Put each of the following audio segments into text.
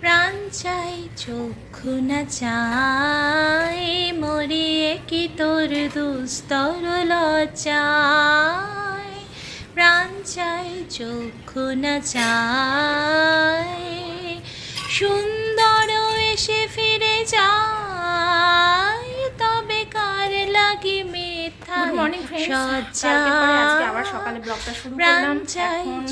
প্রাণ চাই চক্ষু না চাই, মরিয়ে কি তোর দুস্তর চাই প্রাণ চাই চক্ষু না চাই, সুন্দর এসে মর্নিং ফ্রেন্ডস আজকে আবার সকালে ব্লগটা শুরু করলাম। এখন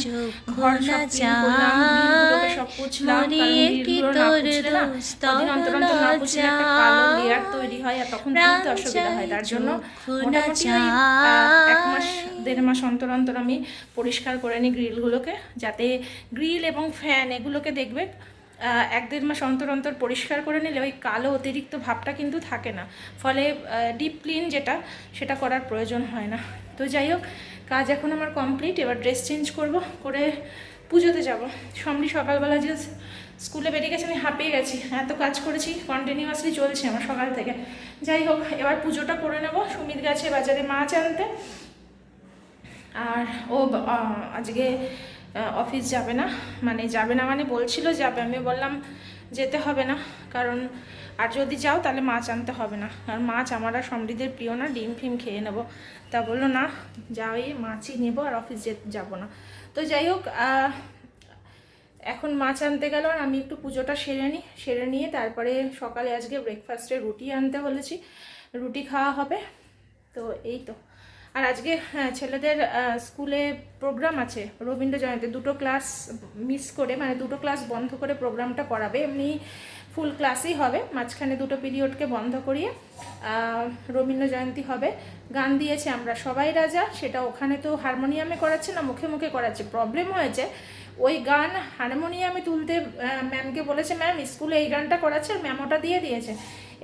ঘর সব ক্লিন করলাম গ্রিলগুলোকে সব পুছলাম কারণ মরিয়ে কি না তোর পুছলে না কদিন অন্তর অন্তর না পুছলে একটা কালো লেয়ার তৈরি হয় আর তখন তুলতে অসুবিধা হয় তার জন্য মোটামুটি এক মাস দেড় মাস অন্তর অন্তর আমি পরিষ্কার করে নিই গ্রিলগুলোকে যাতে গ্রিল এবং ফ্যান এগুলোকে দেখবে এক দেড় মাস অন্তর অন্তর পরিষ্কার করে নিলে ওই কালো অতিরিক্ত ভাবটা কিন্তু থাকে না। ফলে ডিপ ক্লিন যেটা, সেটা করার প্রয়োজন হয় না। তো যাই হোক, কাজ এখন আমার কমপ্লিট এবার ড্রেস চেঞ্জ করব, করে পুজোতে যাব। সমরি সকালবেলা যে স্কুলে বেরিয়ে গেছে, আমি হাঁপিয়ে গেছি। এত কাজ করেছি কন্টিনিউয়াসলি চলছে আমার সকাল থেকে। যাই হোক, এবার পুজোটা করে নেব। সুমিত গেছে বাজারে মাছ আনতে। আর ও আজকে অফিস যাবে না। মানে যাবে না মানে বলছিল যাবে। আমি বললাম, যেতে হবে না। কারণ আর যদি যাও তাহলে মাছ আনতে হবে না। কারণ মাছ আমার আর সমৃদ্ধের প্রিয় না, ডিম ফিম খেয়ে নেব। তা বলল, না, যাই, মাছই নেব আর অফিস যাব না। তো যাই হোক এখন মাছ আনতে গেল আর আমি একটু পুজোটা সেরে নিই সেরে নিয়ে তারপরে সকালে আজকে ব্রেকফাস্টে রুটি আনতে বলেছি। রুটি খাওয়া হবে। তো এই তো। আর আজকে হ্যাঁ, ছেলেদের স্কুলে প্রোগ্রাম আছে রবীন্দ্র জয়ন্তী। দুটো ক্লাস মিস করে মানে দুটো ক্লাস বন্ধ করে প্রোগ্রামটা করাবে। এমনি ফুল ক্লাসই হবে। মাঝখানে দুটো পিরিয়ডকে বন্ধ করিয়ে রবীন্দ্র জয়ন্তী হবে। গান দিয়েছে আমরা সবাই রাজা। সেটা ওখানে তো হারমোনিয়ামে করাচ্ছে না মুখে মুখে করাচ্ছে। প্রবলেম হয়েছে। ওই গান হারমোনিয়ামে তুলতে ম্যামকে বলেছে ম্যাম স্কুলে এই গানটা করাচ্ছে ম্যাম ওটা দিয়ে দিয়েছে।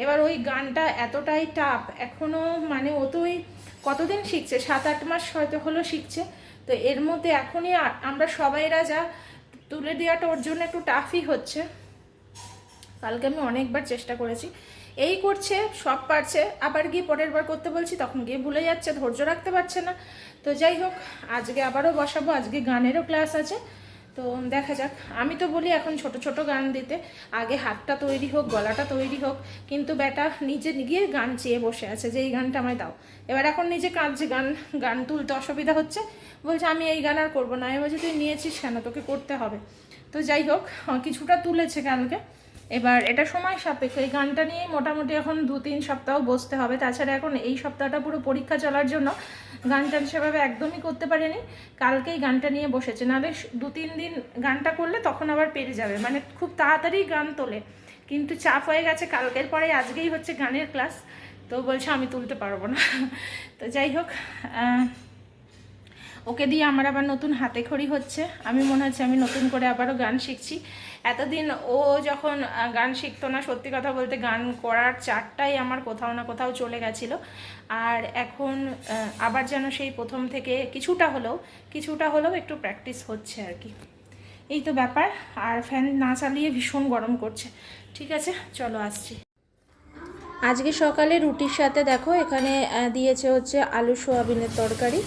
এবার ওই গানটা এতটাই টাফ এখনও মানে ও তো ওই কতদিন শিখছে? সাত আট মাস হয়তো হলো শিখছে। তো এর মধ্যে এখনই আমরা সবাই রাজা, তুলে দেওয়াটা ওর জন্য একটু টাফই হচ্ছে। কালকে আমি অনেকবার চেষ্টা করেছি। এই করছে, সব পারছে, আবার গিয়ে পরের বার করতে বলছি, তখন গিয়ে ভুলে যাচ্ছে, ধৈর্য রাখতে পারছে না। তো যাই হোক, আজকে আবারও বসাবো, আজকে গানেরও ক্লাস আছে। তো দেখা যাক। আমি তো বলি এখন ছোট ছোট গান দিতে। আগে হাতটা তৈরি হোক, গলাটা তৈরি হোক, কিন্তু বেটা নিজে গিয়ে গান চেয়ে বসে আছে যে এই গানটা আমায় দাও। এবার এখন নিজে কাঁদছে গান গান তুলতে অসুবিধা হচ্ছে। বলছে, আমি এই গান আর করব না। আমি বলছি, তুই নিয়েছিস কেন? তোকে করতে হবে। তো যাই হোক কিছুটা তুলেছে কালকে এবার এটা সময় সাপেক্ষ। এই গানটা নিয়ে মোটামুটি এখন দু তিন সপ্তাহ বসতে হবে। তাছাড়া এখন এই সপ্তাহটা পুরো পরীক্ষা চলার জন্য গান টান সেভাবে একদমই করতে পারেনি। কালকেই গানটা নিয়ে বসেছে। নাহলে দু তিন দিন গানটা করলে তখন আবার পেরে যাবে। মানে খুব তাড়াতাড়ি গান তোলে। কিন্তু চাপ হয়ে গেছে কালকের পরে, আজকেই হচ্ছে গানের ক্লাস। তো বলছে আমি তুলতে পারব না। তো যাই হোক ওকে দিয়ে আমার আবার নতুন হাতে খড়ি হচ্ছে। আমি মনে হচ্ছে আমি নতুন করে আবারও গান শিখছি। এতদিন ও যখন গান শিখতো না, সত্যি কথা বলতে গান করার চারটাই আমার কোথাও না কোথাও চলে গেছিল। আর এখন আবার যেন সেই প্রথম থেকে কিছুটা হলেও কিছুটা হলেও একটু প্র্যাকটিস হচ্ছে আর কি। এই তো ব্যাপার, আর ফ্যান না চালিয়ে ভীষণ গরম করছে। ঠিক আছে, চলো আসছি। আজকে সকালে রুটির সাথে দেখো, এখানে দিয়েছে হচ্ছে আলু সোয়াবিনের তরকারি।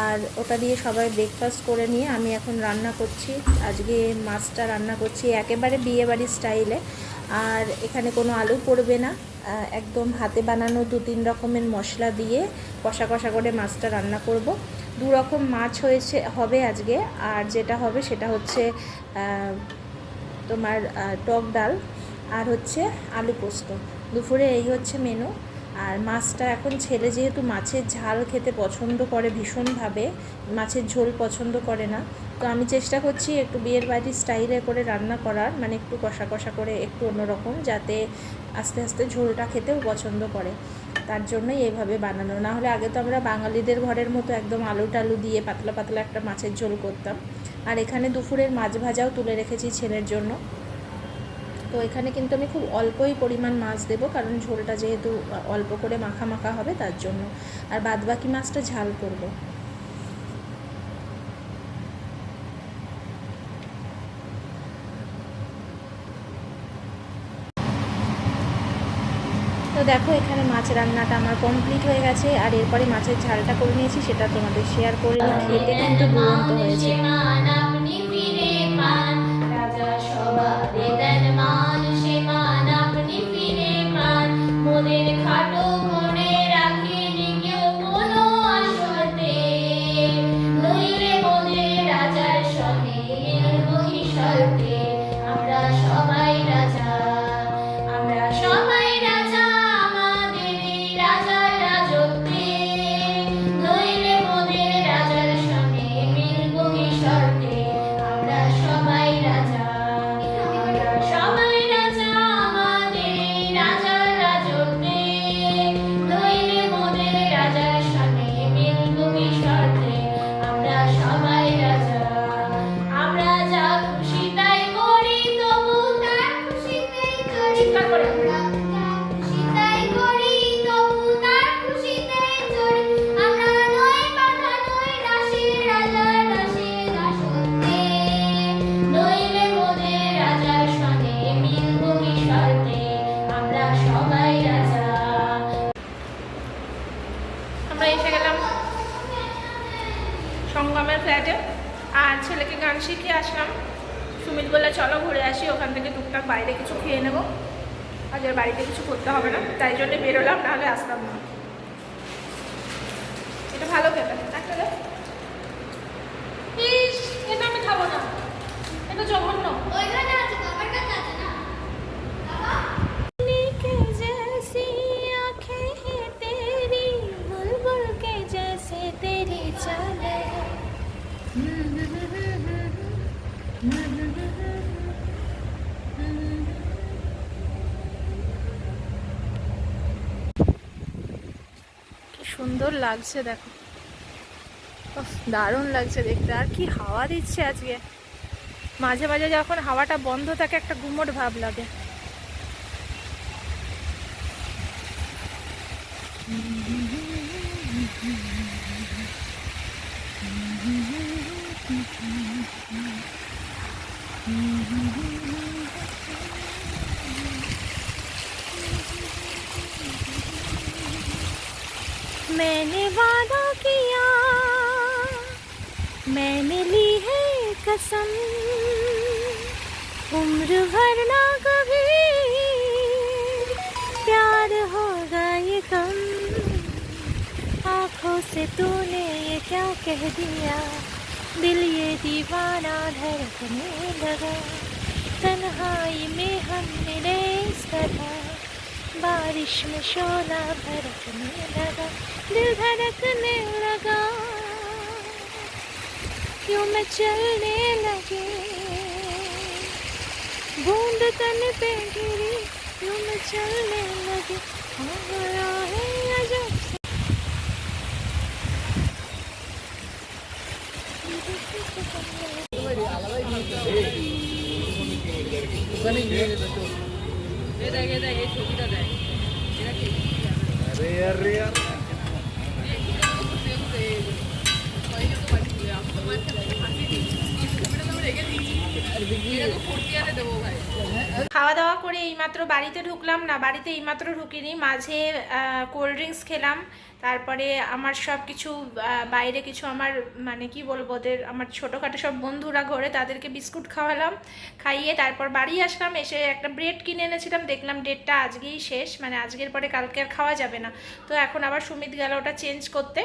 আর ওটা দিয়ে সবাই ব্রেকফাস্ট করে নিয়ে আমি এখন রান্না করছি। আজকে মাছটা রান্না করছি একেবারে বিয়েবাড়ির স্টাইলে আর এখানে কোনো আলু পড়বে না। একদম হাতে বানানো দু তিন রকমের মশলা দিয়ে কষা কষা করে মাছটা রান্না করব। দু রকম মাছ হয়েছে, হবে আজকে। আর যেটা হবে সেটা হচ্ছে তোমার টক ডাল আর হচ্ছে আলু পোস্ত। দুপুরে এই হচ্ছে মেনু আর মাছটা এখন ছেলে যেহেতু মাছের ঝাল খেতে পছন্দ করে ভীষণভাবে, মাছের ঝোল পছন্দ করে না, তো আমি চেষ্টা করছি একটু বিয়ের বাড়ির স্টাইলে করে রান্না করার মানে একটু কষা কষা করে একটু অন্যরকম যাতে আস্তে আস্তে ঝোলটা খেতেও পছন্দ করে। তার জন্যই এইভাবে বানানো। না হলে আগে তো আমরা বাঙালিদের ঘরের মতো একদম আলু টালু দিয়ে পাতলা পাতলা একটা মাছের ঝোল করতাম। আর এখানে দুপুরের মাছ ভাজাও তুলে রেখেছি ছেলের জন্য। তো এখানে কিন্তু আমি খুব অল্পই পরিমাণ মাছ দেবো, কারণ ঝোলটা যেহেতু অল্প করে মাখা মাখা হবে তার জন্য। আর বাদবাকি মাছটা ঝাল করব। তো দেখো, এখানে মাছ রান্নাটা আমার কমপ্লিট হয়ে গেছে, আর এরপরে মাছের ঝালটা করে নিয়েছি, সেটা তোমাদের শেয়ার করে খেতে কিন্তু দুরন্ত হয়েছে। আমরা এসে গেলাম সঙ্গমের ফ্ল্যাটে। আর ছেলেকে গান শিখিয়ে আসলাম। সুমিত বললে, চলো ঘুরে আসি, ওখান থেকে টুকটাক বাইরে কিছু খেয়ে নেব। আজ আর বাড়িতে কিছু করতে হবে না, তাই জন্য বেরোলাম, নাহলে আসতাম না। এটা ভালো খেতে আসলে ইস, এটা আমি খাব না। এটা যখন সুন্দর লাগছে, দেখো। দারুণ লাগছে দেখতে। আর কি হাওয়া দিচ্ছে আজকে। মাঝে মাঝে যখন হাওয়াটা বন্ধ থাকে, একটা গুমোট ভাব লাগে। मैंने वादा किया, मैंने ली है कसम, उम्र भर ना कभी प्यार होगा ये कम आँखों से तूने ये क्या कह दिया? दिल ये दीवाना धड़कने लगा। तन्हाई में हम मिले इस तरह। बारिश में शोला भड़कने लगा। दिल धड़कने लगा। क्यों मैं चलने लगे? बूंद तन पे गिरी। क्यों मैं चलने लगे? हो गया है। ছবিটা দেখ। আরে আরে আরে। খাওয়া দাওয়া করে এইমাত্র বাড়িতে ঢুকলাম না, বাড়িতে এইমাত্র ঢুকিনি। মাঝে কোল্ড ড্রিঙ্কস খেলাম, তারপরে আমার সব কিছু বাইরে কিছু আমার মানে কি বলব ওদের, আমার ছোটোখাটো সব বন্ধুরা ঘরে তাদেরকে বিস্কুট খাওয়ালাম, খাইয়ে তারপর বাড়ি আসলাম, এসে একটা ব্রেড কিনে এনেছিলাম, দেখলাম ডেটটা আজকেই শেষ মানে আজকের পরে কালকে আর খাওয়া যাবে না। তো এখন আবার সুমিত গেল ওটা চেঞ্জ করতে।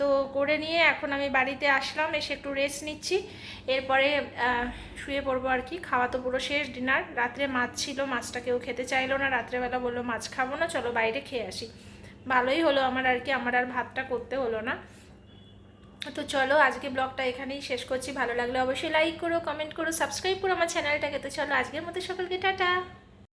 তো করে নিয়ে এখন আমি বাড়িতে আসলাম, এসে একটু রেস্ট নিচ্ছি। এরপরে শুয়ে পড়ব আর কি। খাওয়া তো পুরো শেষ ডিনার রাত্রে মাছ ছিল, মাছটা কেউ খেতে চাইলো না। রাত্রেবেলা বলল, মাছ খাব না, চলো বাইরে খেয়ে আসি। ভালোই হলো আমার আর কি, আমার আর ভাতটা করতে হলো না। তো চলো, আজকে ব্লগটা এখানেই শেষ করছি। ভালো লাগলে অবশ্যই লাইক করো কমেন্ট করো সাবস্ক্রাইব করো আমার চ্যানেলটাকে। তো চলো, আজকের মতো সকলকে টাটা।